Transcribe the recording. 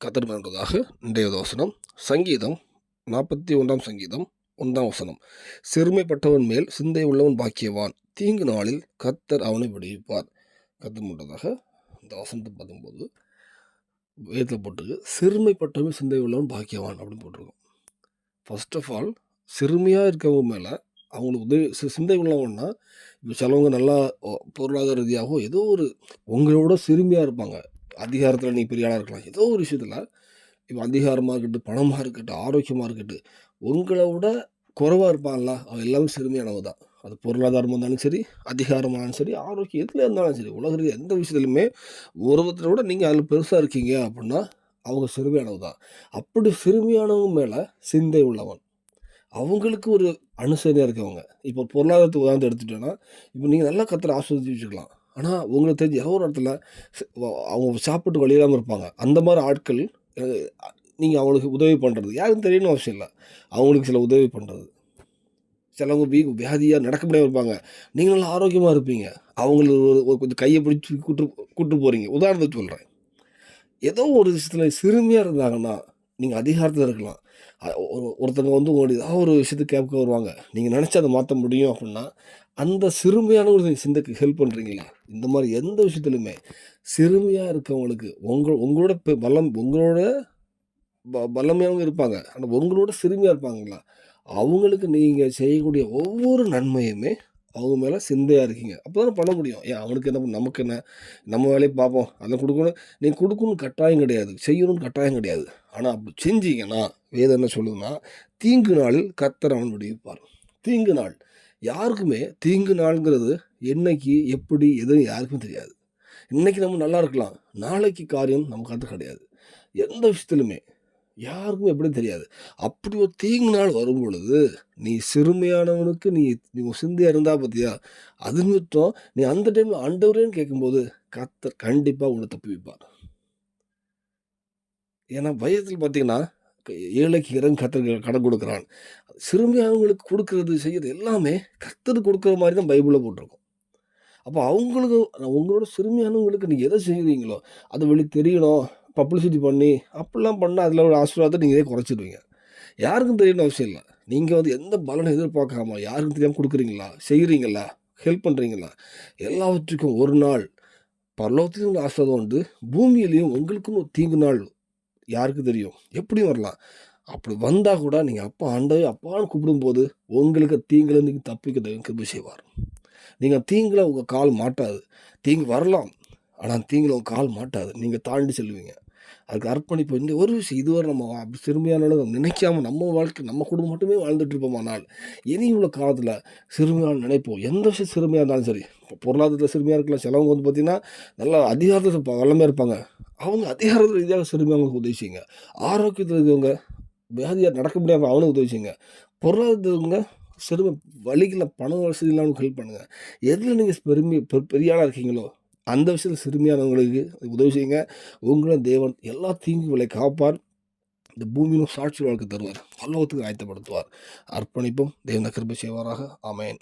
கத்தர் இன்றைய வசனம் சங்கீதம் நாற்பத்தி ஒன்றாம் சங்கீதம் ஒன்றாம் வசனம். சிறுமைப்பட்டவன் மேல் சிந்தை உள்ளவன் பாக்கியவான். தீங்கு நாளில் கத்தர் அவனை விடுவிப்பார். கத்தர் முன்னதாக இந்த வசனத்தை பார்க்கும்போது வேதத்தில் போட்டிருக்கு சிறுமைப்பட்டவன் சிந்தை உள்ளவன் பாக்கியவான் அப்படின்னு போட்டிருக்கோம். ஃபர்ஸ்ட் ஆஃப் ஆல் சிறுமையாக இருக்கவங்க மேலே அவங்களுக்கு உதவி சிந்தை உள்ளவன்னா இப்போ சிலவங்க நல்லா பொருளாதார ரீதியாகவோ ஏதோ ஒரு உங்களோட சிறுமியாக இருப்பாங்க. அதிகாரத்தில் நீ பெரிய ஆளாக இருக்கலாம். ஏதோ ஒரு விஷயத்தில் இப்போ அதிகாரமாக இருக்கட்டும் பணமாக இருக்கட்டும் ஆரோக்கியமாக இருக்கட்டும் உங்களை விட குறைவாக இருப்பான்ல. அவன் எல்லாமே சிறுமையானவ தான். அது பொருளாதாரமாக இருந்தாலும் சரி அதிகாரமானாலும் சரி ஆரோக்கியம் எதில் இருந்தாலும் சரி உலகத்தில் எந்த விஷயத்துலையுமே உருவத்தை விட நீங்கள் அதில் பெருசாக இருக்கீங்க அப்படின்னா அவங்க சிறுமையானவ தான். அப்படி சிறுமையானவங்க மேலே சிந்தை உள்ளவன். அவங்களுக்கு ஒரு அனுசரணையாக இருக்கவங்க. இப்போ பொருளாதாரத்தை உதாரணத்தை எடுத்துட்டோன்னா இப்போ நீங்கள் நல்லா கத்துற ஆஸ்வதிச்சு வச்சுக்கலாம் ஆனால் உங்களுக்கு தெரிஞ்ச ஏதோ ஒரு இடத்துல அவங்க சாப்பிட்டு வழி இல்லாமல் இருப்பாங்க. அந்த மாதிரி ஆட்கள் நீங்கள் அவங்களுக்கு உதவி பண்ணுறது யாருக்கும் தெரியணும் அவசியம் இல்லை. அவங்களுக்கு சில உதவி பண்ணுறது சிலவங்க வீ வியாதியாக நடக்க முடியாமல் இருப்பாங்க. நீங்கள் நல்லா ஆரோக்கியமாக இருப்பீங்க. அவங்களுக்கு ஒரு ஒரு கொஞ்சம் கையை பிடிச்சி கூட்டு கூட்டு போகிறீங்க உதாரணத்துக்கு சொல்கிறேன் ஏதோ ஒரு விஷயத்தில் சிறுமியாக இருந்தாங்கன்னா நீங்கள் அதிகாரத்தில் இருக்கலாம். ஒரு ஒருத்தங்க வந்து உங்களுடைய ஏதாவது ஒரு விஷயத்துக்கு கேட்க வருவாங்க. நீங்கள் நினச்சி அதை மாற்ற முடியும் அப்படின்னா அந்த சிறுமையான ஒரு சிந்தைக்கு ஹெல்ப் பண்ணுறீங்களா இந்த மாதிரி எந்த விஷயத்துலையுமே சிறுமையாக இருக்கவங்களுக்கு உங்கள் உங்களோட இப்போ பலம் உங்களோட ப பலமையானவங்க இருப்பாங்க. ஆனால் உங்களோட சிறுமையாக இருப்பாங்களா? அவங்களுக்கு நீங்கள் செய்யக்கூடிய ஒவ்வொரு நன்மையுமே அவங்க மேலே சிந்தையாக இருக்கீங்க. அப்போ தானே பண்ண முடியும். ஏன் அவனுக்கு என்ன நமக்கு என்ன? நம்ம வேலையை பார்ப்போம். அதை கொடுக்கணும். நீ கொடுக்கணும்னு கட்டாயம் கிடையாது. செய்யணும்னு கட்டாயம் கிடையாது. ஆனால் அப்படி செஞ்சீங்கன்னா வேதம் என்ன சொல்லுதுன்னா தீங்கு நாளில் கத்தர் அவன் விடுவிப்பார் தீங்கு நாள். யாருக்குமே தீங்கு நாள்ங்கிறது என்னைக்கு எப்படி எதுவும் யாருக்குமே தெரியாது. இன்றைக்கி நம்ம நல்லா இருக்கலாம். நாளைக்கு காரியம் நமக்கு அது கிடையாது. எந்த விஷயத்துலையுமே யாருக்கும் எப்படி தெரியாது. அப்படி ஒரு தீங்கு நாள் வரும் பொழுது நீ சிறுமையானவனுக்கு நீ நீ உன் இருந்தா பார்த்தியா அது மட்டும் நீ அந்த டைமில் ஆண்டவரேன்னு கேட்கும்போது கத்தர் கண்டிப்பாக உன்னை தப்பி வைப்பார். ஏன்னா வயதில் பார்த்தீங்கன்னா ஏழைக்கு இறங்கு கத்தர் கடன் கொடுக்குறான். சிறுமியானவங்களுக்கு கொடுக்கறது செய்யறது எல்லாமே கத்தர் கொடுக்குற மாதிரி தான் பைபிளில் போட்டிருக்கும். அப்போ அவங்களுக்கு உங்களோட சிறுமியானவங்களுக்கு நீங்கள் எதை செய்கிறீங்களோ அதை வெளி தெரியணும் பப்ளிசிட்டி பண்ணி அப்படிலாம் பண்ணால் அதில் ஒரு ஆசீர்வாதத்தை நீங்கள் இதே குறைச்சிடுவீங்க. யாருக்கும் தெரியணும் அவசியம் இல்லை. நீங்கள் வந்து எந்த பலனை எதிர்பார்க்காம யாருக்கும் தெரியாமல் கொடுக்குறீங்களா செய்கிறீங்களா ஹெல்ப் பண்ணுறீங்களா எல்லாவற்றுக்கும் ஒரு நாள் பரலோகத்திலும் ஒரு ஆசீர்வாதம் உண்டு பூமியிலையும் உங்களுக்கும் ஒரு தீங்கு நாள் யாருக்கு தெரியும்? எப்படி வரலாம். அப்படி வந்தால் கூட நீங்கள் அப்பா ஆண்டவே அப்பான்னு கூப்பிடும்போது உங்களுக்கு தீங்கில் நீங்கள் தப்பிக்க கிருபி செய்வார். நீங்கள் தீங்கில் உங்கள் கால் மாட்டாது. தீங்கு வரலாம் ஆனால் தீங்கில் உங்கள் கால் மாட்டாது. நீங்கள் தாண்டி செல்வீங்க. அதுக்கு அர்ப்பணிப்பு இந்த ஒரு விஷயம் இதுவரை நம்ம அப்படி சிறுமையான நினைக்காம நம்ம வாழ்க்கை நம்ம குடும்பம் மட்டுமே வாழ்ந்துட்டு இருப்போமானால் இனி உள்ள காலத்தில் சிறுமையான நினைப்போம் எந்த விஷயம் சிறுமையாக இருந்தாலும் சரி இப்போ பொருளாதாரத்தில் சிறுமையாக இருக்கலாம். சிலவங்க வந்து பார்த்திங்கன்னா நல்லா அதிகாரத்தில் வல்லமே இருப்பாங்க. அவங்க அதிகாரத்தில் ரீதியாக சிறுமியாக உதவி செய்யுங்க. ஆரோக்கியத்தில் இருக்கவங்க வியாதியாக நடக்க முடியாமல் அவனுக்கு உதவி செய்யுங்க. பொருளாதாரத்தவங்க சிறுமை வழிகளில் பண வசதி இல்லாமல் ஹெல்ப் பண்ணுங்கள் எதில் நீங்கள் பெருமை பெ- பெரிய ஆளாக இருக்கீங்களோ அந்த விஷயத்தில் சிறுமியானவங்களுக்கு உதவி செய்யுங்க. உங்களும் தேவன் எல்லா தீங்குகளை காப்பார். இந்த பூமியிலும் சாட்சி வாழ்க்கை தருவார். பல்லவத்துக்கு ஆயத்தப்படுத்துவார். அர்ப்பணிப்பும். தேவன கிருபை செய்வாராக. ஆமென்.